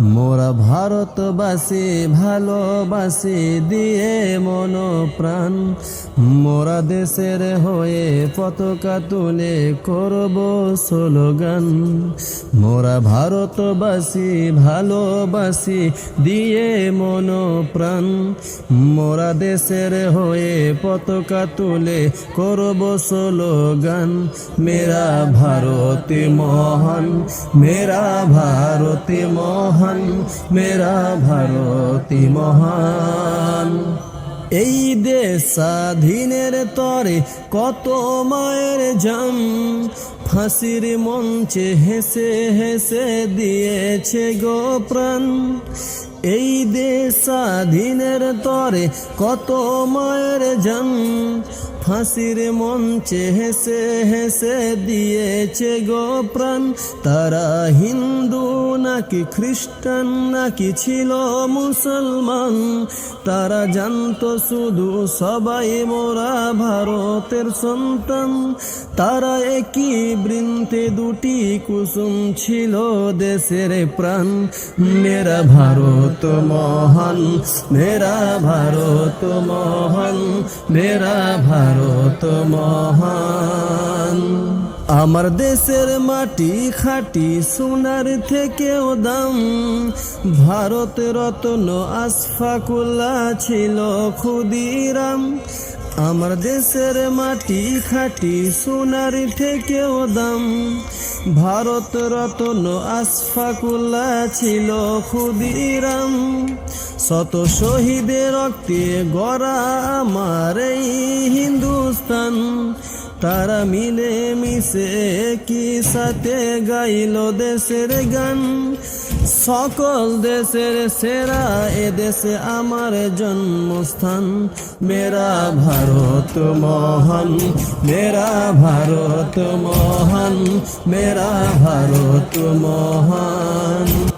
মোরা ভারতবাসী ভালোবাসি দিয়ে মন প্রাণ। মোরা দেশের হয়ে পতাকা তুলে করব স্লোগান। মোরা ভারতবাসী ভালোবাসি দিয়ে মন প্রাণ। মোরা দেশের হয়ে পতাকা তুলে করব স্লোগান। মেরা ভারতে মহান, মেরা ভারতে মহান। মেরা ভারতে মহান। এই দেশ স্বাধীনের তরে কত মায়ের জাম ফাঁসির মঞ্চে হেসে হেসে দিয়েছে গো প্রাণ। এই দেশ স্বাধীনের তরে কত মায়ের জান ফাঁসির মঞ্চে হেসে হেসে দিয়েছে গো প্রাণ। তারা হিন্দু নাকি খ্রিস্টান, নাকি ছিল মুসলমান? তারা জানতো শুধু সবাই মোরা ভারতের সন্তান। তারা একই বৃন্তে দুটি কুসুম ছিল দেশের প্রাণ। মেরা ভারত মহান, মেরা ভারত মহান, মেরা ভারত মহান। আমার দেশের মাটি খাটি, সোনার থেকেও দাম। ভারত রত্ন আশফাকুল্লা ছিল ক্ষুদিরাম। আমার দেশের মাটি খাটি, সোনার থেকেও দাম। ভারত রত্ন আশফাকুল্লা ছিল ক্ষুদিরাম। শত শহীদের রক্তে গড়া আমার এই হিন্দুস্তান। তারা মিলে মিশে কি সাথে গাইল দেশের গান। সকল দেশের সেরা, এ দেশে আমার জন্মস্থান। মেরা ভারত মহান, মেরা ভারত মহান, মেরা ভারত মহান।